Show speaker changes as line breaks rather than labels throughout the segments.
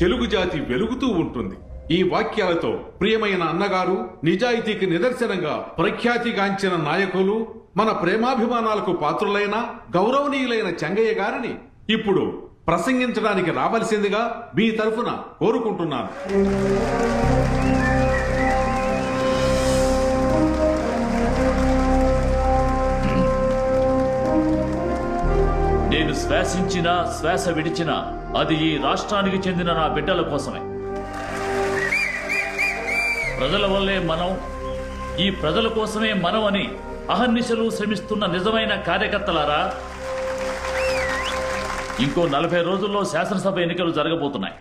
తెలుగు జాతి వెలుగుతూ ఉంటుంది. ఈ వాక్యాలతో ప్రియమైన అన్నగారు నిజాయితీకి నిదర్శనంగా ప్రఖ్యాతిగాంచిన నాయకులు మన ప్రేమాభిమానాలకు పాత్రులైన గౌరవనీయులైన చెంగయ్య గారిని ఇప్పుడు ప్రసంగించడానికి రావలసిందిగా మీ తరఫున కోరుకుంటున్నాను.
నేను శ్వాసించిన శ్వాస విడిచిన అది ఈ రాష్ట్రానికి చెందిన నా బిడ్డల కోసమే. ప్రజల వల్లే మనం ఈ ప్రజల కోసమే మనం అని అహర్నిశలు శ్రమిస్తున్న నిజమైన కార్యకర్తలారా ఇంకో నలభై రోజుల్లో శాసనసభ ఎన్నికలు జరగబోతున్నాయి.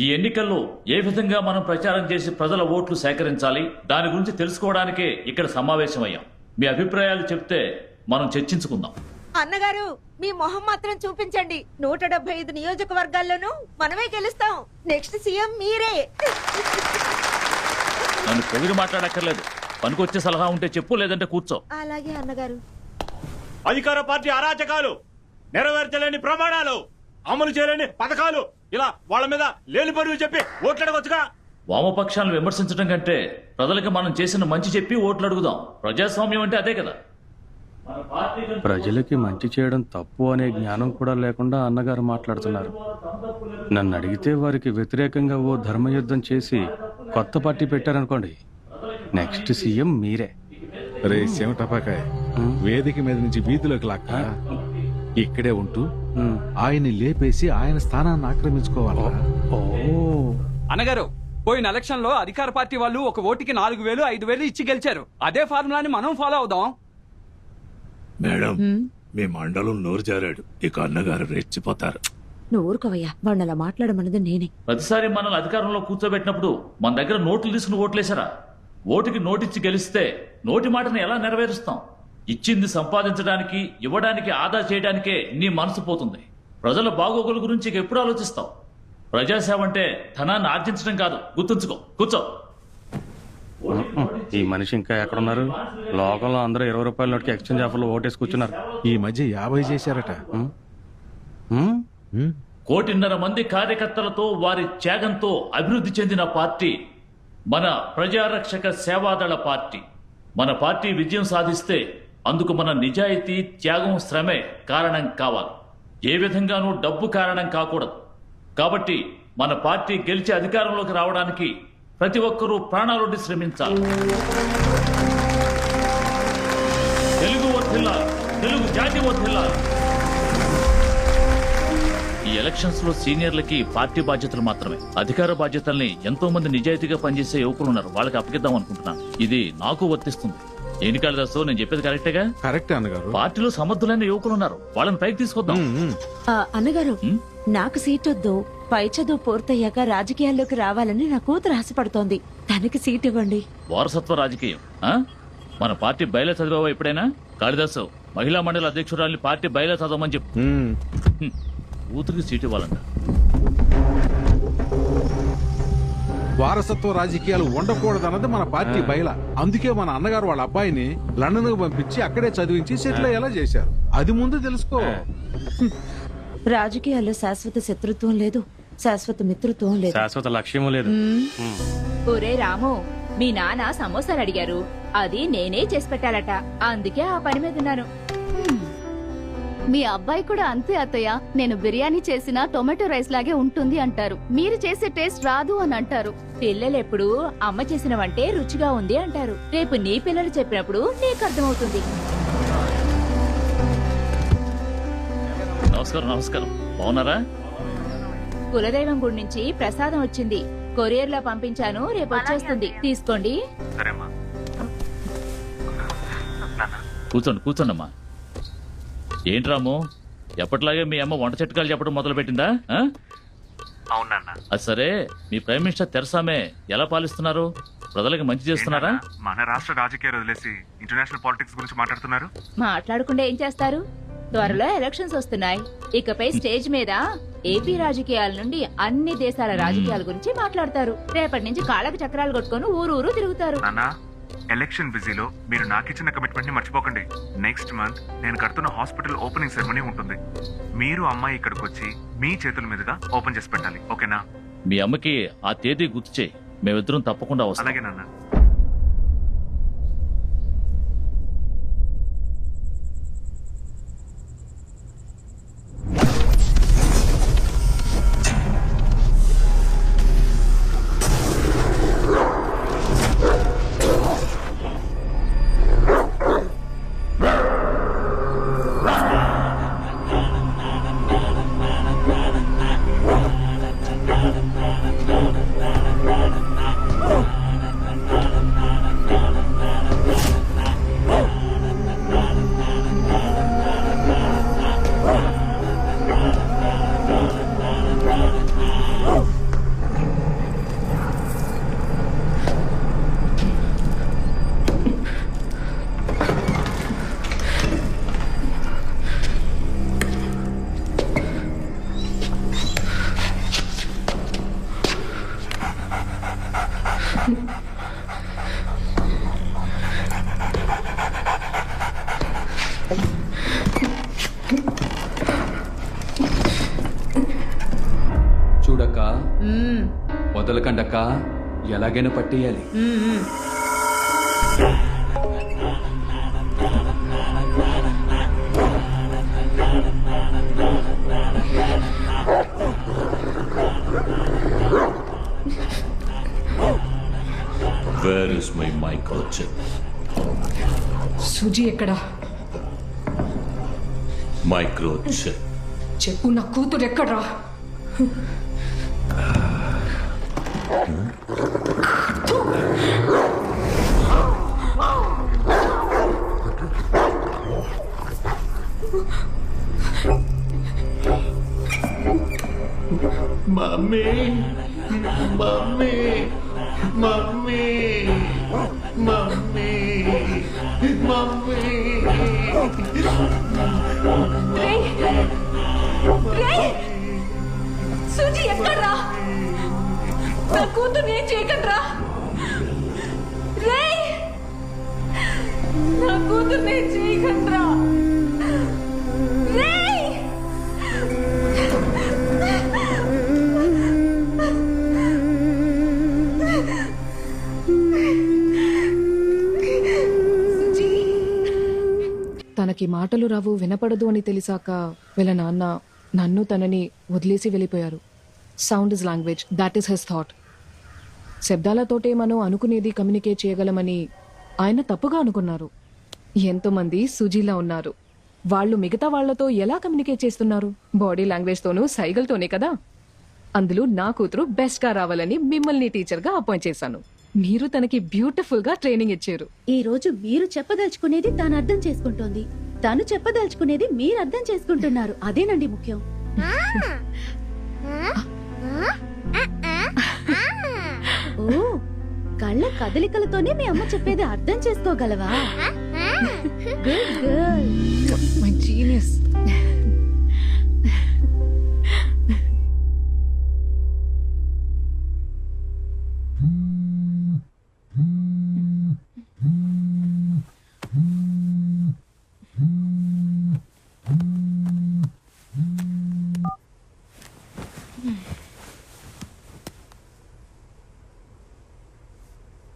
ఈ ఎన్నికల్లో ఏ విధంగా మనం ప్రచారం చేసి ప్రజల ఓట్లు సేకరించాలి దాని గురించి తెలుసుకోవడానికే ఇక్కడ సమావేశమయ్యాం. మీ అభిప్రాయాలు చెప్తే మనం చర్చించుకుందాం.
అన్నగారు మీ మొహం మాత్రం చూపించండి. నూట డెబ్బై ఐదు నియోజకవర్గాల్లోనూ మనమే గెలుస్తాం. నెక్స్ట్ సీఎం మీరే.
నన్ను పొగిడి మాట్లాడక్కర్లేదు. పనికొచ్చే సలహా ఉంటే చెప్పు లేదంటే కూర్చో.
అలాగే అన్నగారు.
అధికార పార్టీ అరాచకాలు నెరవేర్చలేని ప్రమాణాలు అమలు చేయలేని పథకాలు ఇలా వాళ్ళ మీద లేని పరువు చెప్పి ఓట్లాడవచ్చుగా
వామపక్షాలను విమర్శించడం కంటే ప్రజలకు మనం చేసిన మంచి చెప్పి ఓట్లు అడుగుదాం. ప్రజాస్వామ్యం అంటే అదే కదా.
ప్రజలకి మంచి చేయడం తప్పు అనే జ్ఞానం కూడా లేకుండా అన్నగారు మాట్లాడుతున్నారు. నన్ను అడిగితే వారికి వ్యతిరేకంగా ఓ ధర్మయుద్ధం చేసి కొత్త పార్టీ పెట్టారనుకోండి. నెక్స్ట్ సీఎం మీరే.
రే శివటపాకాయ్ వేదిక మీద నుంచి వీధిలోకి లాక్క. ఇక్కడే ఉంటూ. ఆయన్ని లేపేసి ఆయన స్థానాన్ని ఆక్రమించుకోవాలా
ఓ
అన్నగారు పోయిన ఎలక్షన్లో అధికార పార్టీ వాళ్ళు ఒక ఓటుకి నాలుగు వేలు ఐదు వేలు ఇచ్చి గెలిచారు. అదే ఫార్ములాని మనం ఫాలో అవుదాం.
మేడం మీ మండలం నోరు జారాడు. ఇక అన్నగారు రెచ్చిపోతారు.
నువ్వు ఊరుకోవయ్యా. వాడిని అలా మాట్లాడమన్నది నేనే.
ప్రతిసారి మనల్ని అధికారంలో కూర్చోబెట్టినప్పుడు మన దగ్గర నోట్లు తీసుకుని ఓట్లేశారా? ఓటుకి నోటిచ్చి గెలిస్తే నోటి మాటను ఎలా నెరవేరుస్తాం? ఇచ్చింది సంపాదించడానికి ఇవ్వడానికి ఆదా చేయడానికే నీ మనసు పోతుంది. ప్రజల బాగోగుల గురించి ఎప్పుడు ఆలోచిస్తావు? ప్రజాసేవ అంటే ధనాన్ని ఆర్జించడం కాదు గుర్తుంచుకో. కూర్చో.
ఈ మనిషి ఇంకా ఎక్కడున్నారు? లోకంలో అందరూ ఇరవై రూపాయల నోటికి ఎక్స్చేంజ్ ఆఫర్లో ఓటేసి కూర్చున్నారు.
ఈ మధ్య యాభై చేశారట.
కోటిన్నర మంది కార్యకర్తలతో వారి త్యాగంతో అభివృద్ధి చెందిన పార్టీ మన ప్రజారక్షక సేవాదళ పార్టీ. మన పార్టీ విజయం సాధిస్తే అందుకు మన నిజాయితీ త్యాగం శ్రమే కారణం కావాలి. ఏ విధంగానూ డబ్బు కారణం కాకూడదు. కాబట్టి మన పార్టీ గెలిచి అధికారంలోకి రావడానికి ప్రతి ఒక్కరూ ప్రాణాలొడ్డి శ్రమించాలి. తెలుగు వర్ధిల్లాలి తెలుగు జాతి వర్ధిల్లాలి ఈ ఎలక్షన్స్లో సీనియర్లకి పార్టీ బాధ్యతలు మాత్రమే. అధికార బాధ్యతల్ని ఎంతో మంది నిజాయితీగా పనిచేసే యువకులు ఉన్నారు. వాళ్ళకి అప్పగిద్దాం అనుకుంటున్నాను. ఇది నాకు వర్తిస్తుంది. ఎన్నికల దశలో నేను చెప్పేది కరెక్టేగా
కరెక్టే అన్నగారు.
పార్టీలో సమర్థులైన యువకులు ఉన్నారు. వాళ్ళని పైకి తీసుకొద్దాం.
ఆ, అన్నగారు? నాకు సీట్ వద్దు. పై చదువు పూర్తయ్యాక రాజకీయాల్లోకి రావాలని నా కూతురు ఆశపడుతోంది. తనకి సీట్ ఇవ్వండి.
వారసత్వ రాజకీయం ఆ? మన పార్టీ బయలు చదివావా ఎప్పుడైనా? కాళిదాసు మహిళా మండలి అధ్యక్షురాలిని పార్టీ బయలు చదవమని చెప్పు. హ్మ్. కూతురికి సీట్ ఇవ్వాలంట.
వారసత్వ రాజకీయాలు ఉండకూడదన్నది మన పార్టీ బయల అందుకే మన అన్నగారు వాళ్ళ అబ్బాయిని లండన్కు పంపించి అక్కడే చదివించి సెటిల్ అయ్యేలా చేశారు. అది ముందు తెలుసుకో.
రాజకీయాల్లో శాశ్వత శత్రుత్వం లేదు. శాశ్వత మిత్రుత్వం లేదు.
శాశ్వత లక్ష్యము లేదు.
ఒరే రాము మీ నాన్న సమోసాలు అడిగారు. అది నేనే చేసి పెట్టాలట. అందుకే ఆ పని మీద ఉన్నాను.
మీ అబ్బాయి కూడా అంతే అత్తయ్య. నేను బిర్యానీ చేసిన టొమాటో రైస్ లాగే ఉంటుంది అంటారు. మీరు చేసే టేస్ట్ రాదు అని అంటారు.
పిల్లలెప్పుడు అమ్మ చేసిన వంటే రుచిగా ఉంది అంటారు. రేపు నీ పిల్లలు చెప్పినప్పుడు నీకు అర్థమవుతుంది.
నమస్కారం నమస్కారం. బాగున్నారా?
కులదైవం గుడి నుంచి ప్రసాదం వచ్చింది. కొరియర్లో పంపించాను రేపు వచ్చేస్తుంది. తీసుకోండి.
కూర్చోండి కూర్చోండమ్మా. ఏంటి రాము? ఎప్పటిలాగే మీ అమ్మ వంట చిట్కాలు చెప్పడం మొదలు పెట్టిందా
అవునన్నా.
అది సరే మీ ప్రైమ్ మినిస్టర్ తెరసామే ఎలా పాలిస్తున్నారు? ప్రజలకు మంచి చేస్తున్నారా?
మన రాష్ట్ర రాజకీయాలు వదిలేసి ఇంటర్నేషనల్ పాలిటిక్స్ గురించి మాట్లాడుతున్నారు?
మాట్లాడకుండా ఏం చేస్తారు? త్వరలో ఎలక్షన్స్ వస్తున్నాయి. ఇకపై స్టేజ్ మీద ఏపీ రాజకీయాల నుండి అన్ని దేశాల రాజకీయాల గురించి మాట్లాడతారు. రేపటి నుంచి కాళ్ళకు చక్రాలు కొట్టుకొని ఊరు ఊరు తిరుగుతారు.
ఎలక్షన్ బిజీలో మీరు నాకిచ్చిన కమిట్మెంట్ని మర్చిపోకండి. నెక్స్ట్ మంత్ నేను కడుతున్న హాస్పిటల్ ఓపెనింగ్ సెరమనీ ఉంటుంది. మీరు అమ్మాయి ఇక్కడికి వచ్చి మీ చేతుల మీదుగా ఓపెన్ చేసి పెట్టాలి. ఓకేనా?
మీ అమ్మకి ఆ తేదీ గుర్తు చేయి. మేమిద్దరం తప్పకుండా వస్తాం.
అలాగే నాన్న.
వదలకండక్క ఎలాగైనా పట్టేయాలి.
Where is my microchip
Suji ఎక్కడా?
మైక్రోచిప్
చెప్పు నా కూతురు ఎక్కడ్రా?
Mami, mami, mami, mami, mami.
Ray, Ray. నా కూతురు ఏం చేయకండ్రా? నా కూతురు ఏం చేయకండ్రా? తనకి మాటలు రావు వినపడదు అని తెలిసాక వీళ్ళ నాన్న నన్ను తనని వదిలేసి వెళ్ళిపోయారు. Sound is language that is his thought శబ్దాలతోటే మనం అనుకునేది కమ్యూనికేట్ చేయగలమని ఆయన తప్పుగా అనుకున్నారు. ఎంతోమంది సుజీలా ఉన్నారు. వాళ్ళు మిగతా వాళ్ళతో ఎలా కమ్యూనికేట్ చేస్తున్నారు? బాడీ లాంగ్వేజ్తోనూ సైగల్తోనే కదా? అందులో నా కూతురు బెస్ట్గా రావాలని మిమ్మల్ని టీచర్గా అపాయింట్ చేశాను. మీరు తనకి బ్యూటిఫుల్గా ట్రైనింగ్ ఇచ్చారు.
ఈ రోజు మీరు చెప్పదలుచుకునేది తాను అర్థం చేసుకుంటోంది. తను చెప్పదలుచుకునేది మీరు అర్థం చేసుకుంటున్నారు. అదేనండి ముఖ్యం. ఓ కళ్ళ కదలికలతోనే మీ అమ్మ చెప్పేది అర్థం చేసుకోగలవా? Good girl
my genius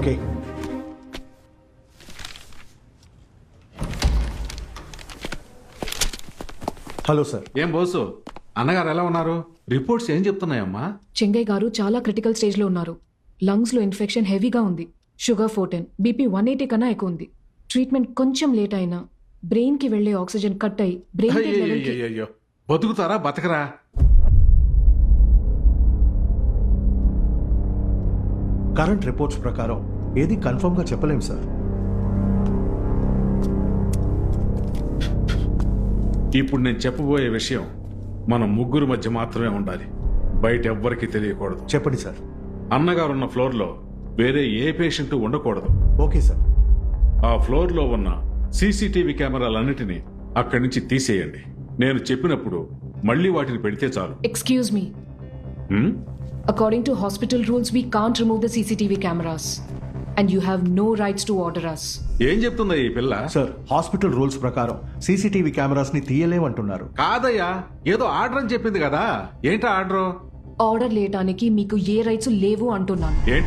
okay hello sir
ఏం బోసు? అన్నగారు ఎలా ఉన్నారు? రిపోర్ట్స్ ఏం చెప్తున్నాయమ్మా?
చెంగయ్య గారు చాలా క్రిటికల్ స్టేజ్లో ఉన్నారు. లంగ్స్లో ఇన్ఫెక్షన్ హెవీగా ఉంది. Sugar fourteen BP one eighty కన్నా ఎక్కువ ఉంది. ట్రీట్మెంట్ కొంచెం లేట్ అయినా బ్రెయిన్కి వెళ్ళే ఆక్సిజన్ కట్ అయి బ్రెయిన్
అయ్యయ్యయ్యయ్యో. బతుకుతారా? బతకరా?
కరెంట్ రిపోర్ట్స్ ప్రకారం ఏది కన్ఫర్మ్గా చెప్పలేం సార్.
ఇప్పుడు నేను చెప్పబోయే విషయం మన ముగ్గురు మధ్య మాత్రమే ఉండాలి. బయట ఎవ్వరికీ తెలియకూడదు.
చెప్పండి సార్.
అన్నగారు ఉన్న ఫ్లోర్లో వేరే ఏ పేషెంట్ ఉండకూడదు.
Okay sir.
ఆ ఫ్లోర్లో ఉన్న సీసీటీవీ కెమెరాలన్నిటినీ అక్కడి నుంచి తీసేయండి. నేను చెప్పినప్పుడు మళ్ళీ వాటిని పెడితే చాలు.
ఎక్స్క్యూజ్ మీ
హ్మ్?
According to hospital rules, we can't remove the CCTV cameras. And you have no rights to order us.
ఏం చెప్తుందా ఈ పిల్ల?
సార్ హాస్పిటల్ రూల్స్ ప్రకారం సీసీటీవీ కెమెరాస్ని తీయలేమంటున్నారు.
కాదయ్యా ఏదో ఆర్డర్ అని చెప్పింది కదా. ఏంటా ఆర్డర్?
ఆర్డర్ లేయటానికి మీకు ఏ రైట్స్ లేవు అంటున్నాను.
ఏంటి?